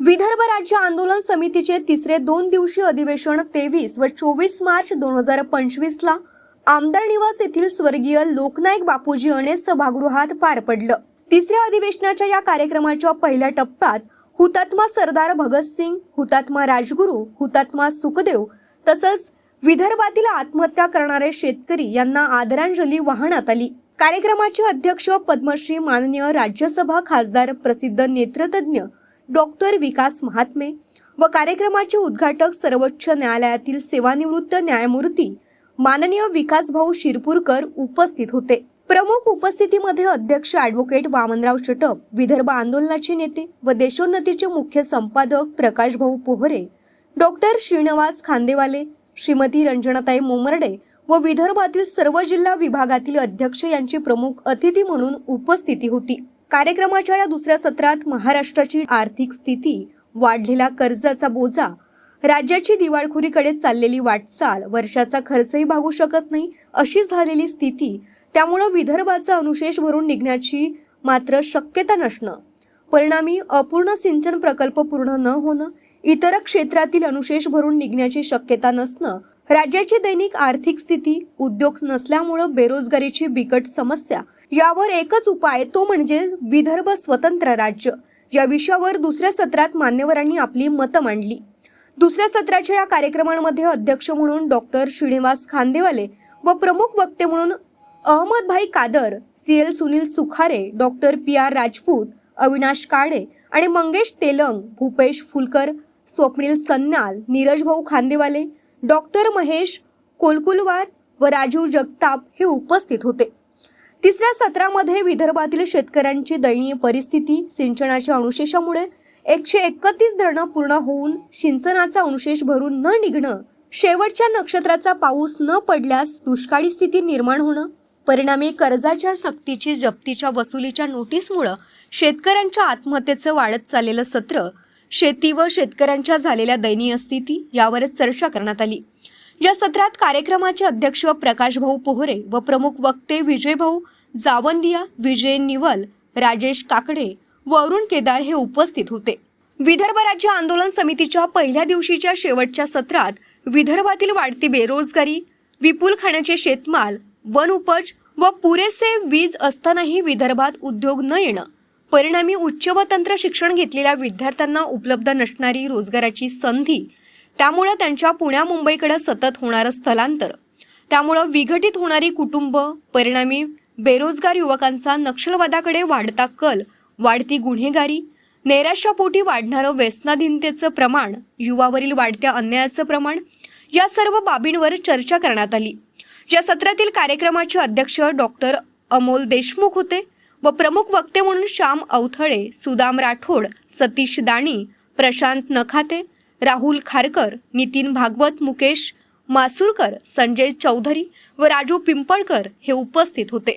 विदर्भ राज्य आंदोलन समितीचे तिसरे दोन दिवसीय अधिवेशन तेवीस व चोवीस मार्च दोन हजार पंचवीस ला आमदार निवास येथील स्वर्गीय लोकनायक बापूजी अणे सभागृहात पार पडलं. तिसऱ्या अधिवेशनाच्या या कार्यक्रमाच्या पहिल्या टप्प्यात हुतात्मा सरदार भगतसिंग हुतात्मा राजगुरू हुतात्मा सुखदेव तसंच विदर्भातील आत्महत्या करणारे शेतकरी यांना आदरांजली वाहण्यात आली. कार्यक्रमाचे अध्यक्ष पद्मश्री माननीय राज्यसभा खासदार प्रसिद्ध नेत्रतज्ञ डॉक्टर विकास महात्मे व कार्यक्रमाचे उद्घाटक सर्वोच्च न्यायालयातील सेवानिवृत्त न्यायमूर्ती माननीय विकासभाऊ शिरपूरकर उपस्थित होते. प्रमुख उपस्थितीमध्ये अध्यक्ष ॲडव्होकेट वामनराव चटप विदर्भ आंदोलनाचे नेते व देशोन्नतीचे मुख्य संपादक प्रकाशभाऊ पोहरे डॉक्टर श्रीनिवास खांदेवाले श्रीमती रंजनाताई मोमर्डे व विदर्भातील सर्व जिल्हा विभागातील अध्यक्ष यांची प्रमुख अतिथी म्हणून उपस्थिती होती. कार्यक्रमाच्या या दुसऱ्या सत्रात महाराष्ट्राची आर्थिक स्थिती वाढलेला कर्जाचा बोजा राज्याची दिवाळखोरीकडे चाललेली वाटचाल वर्षाचा खर्चही भागू शकत नाही अशी झालेली स्थिती. त्यामुळं विदर्भाचा अनुशेष भरून निघण्याची मात्र शक्यता नसणं. परिणामी अपूर्ण सिंचन प्रकल्प पूर्ण न होणं इतर क्षेत्रातील अनुशेष भरून निघण्याची शक्यता नसणं राज्याची दैनिक आर्थिक स्थिती उद्योग नसल्यामुळं बेरोजगारीची बिकट समस्या यावर एकच उपाय तो म्हणजे विदर्भ स्वतंत्र राज्य. या विषयावर दुसऱ्या सत्रात मान्यवरांनी आपली मतं मांडली. दुसऱ्या सत्राच्या या कार्यक्रमांमध्ये अध्यक्ष म्हणून डॉक्टर श्रीनिवास खांदेवाले व प्रमुख वक्ते म्हणून Ahmadbhai Kadar C L Sunil Sukhare doctor P R Rajput Avinash Kale आणि मंगेश तेलंग भूपेश फुलकर स्वप्नील सन्नाल नीरज भाऊ खांदेवाले डॉक्टर महेश कोलकुलवार व राजीव जगताप हे उपस्थित होते. तिसऱ्या सत्रामध्ये विदर्भातील शेतकऱ्यांची दयनीय परिस्थिती सिंचनाच्या अनुशेषामुळे एकशे एकतीस धरणं पूर्ण होऊन सिंचनाचा अनुशेष भरून न निघणं शेवटच्या नक्षत्राचा पाऊस न पडल्यास दुष्काळी स्थिती निर्माण होणं परिणामी कर्जाच्या सक्तीची जप्तीच्या वसुलीच्या नोटीसमुळं शेतकऱ्यांच्या आत्महत्येचं वाढत चाललेलं सत्र शेती व शेतकऱ्यांच्या झालेल्या दयनीय स्थिती यावरच चर्चा करण्यात आली. या सत्रात कार्यक्रमाचे अध्यक्ष प्रकाशभाऊ पोहरे व प्रमुख वक्ते विजयभाऊ जावंदिया विजय निवल राजेश काकडे व अरुण केदार हे उपस्थित होते. विदर्भ राज्य आंदोलन समितीच्या पहिल्या दिवशीच्या शेवटच्या सत्रात विदर्भातील वाढती बेरोजगारी विपुल खाण्याचे शेतमाल वन उपज व पुरेसे वीज असतानाही विदर्भात उद्योग न येणं परिणामी उच्च व तंत्र शिक्षण घेतलेल्या विद्यार्थ्यांना उपलब्ध नसणारी रोजगाराची संधी त्यामुळं त्यांच्या पुण्या मुंबईकडे सतत होणारं स्थलांतर त्यामुळं विघटित होणारी कुटुंब परिणामी बेरोजगार युवकांचा नक्षलवादाकडे वाढता कल वाढती गुन्हेगारी नैराश्यापोटी वाढणारं व्यसनाधीनतेचं प्रमाण युवावरील वाढत्या अन्यायाचं प्रमाण या सर्व बाबींवर चर्चा करण्यात आली. या सत्रातील कार्यक्रमाचे अध्यक्ष डॉक्टर अमोल देशमुख होते व प्रमुख वक्ते म्हणून श्याम अवथळे सुदाम राठोड सतीश दाणी प्रशांत नखाते राहुल खारकर नितीन भागवत मुकेश मासूरकर संजय चौधरी व राजू पिंपळकर हे उपस्थित होते.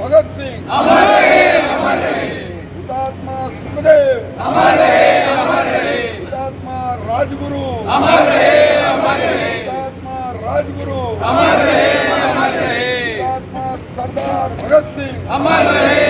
भगतसिंग अमर रहे अमर रहे हुतात्मा सुखदेव। अमर रहे अमर रहे हुतात्मा राजगुरु। अमर रहे अमर रहे हुतात्मा राजगुरु। अमर रहे अमर रहे हुतात्मा सरदार भगतसिंग अमर रहे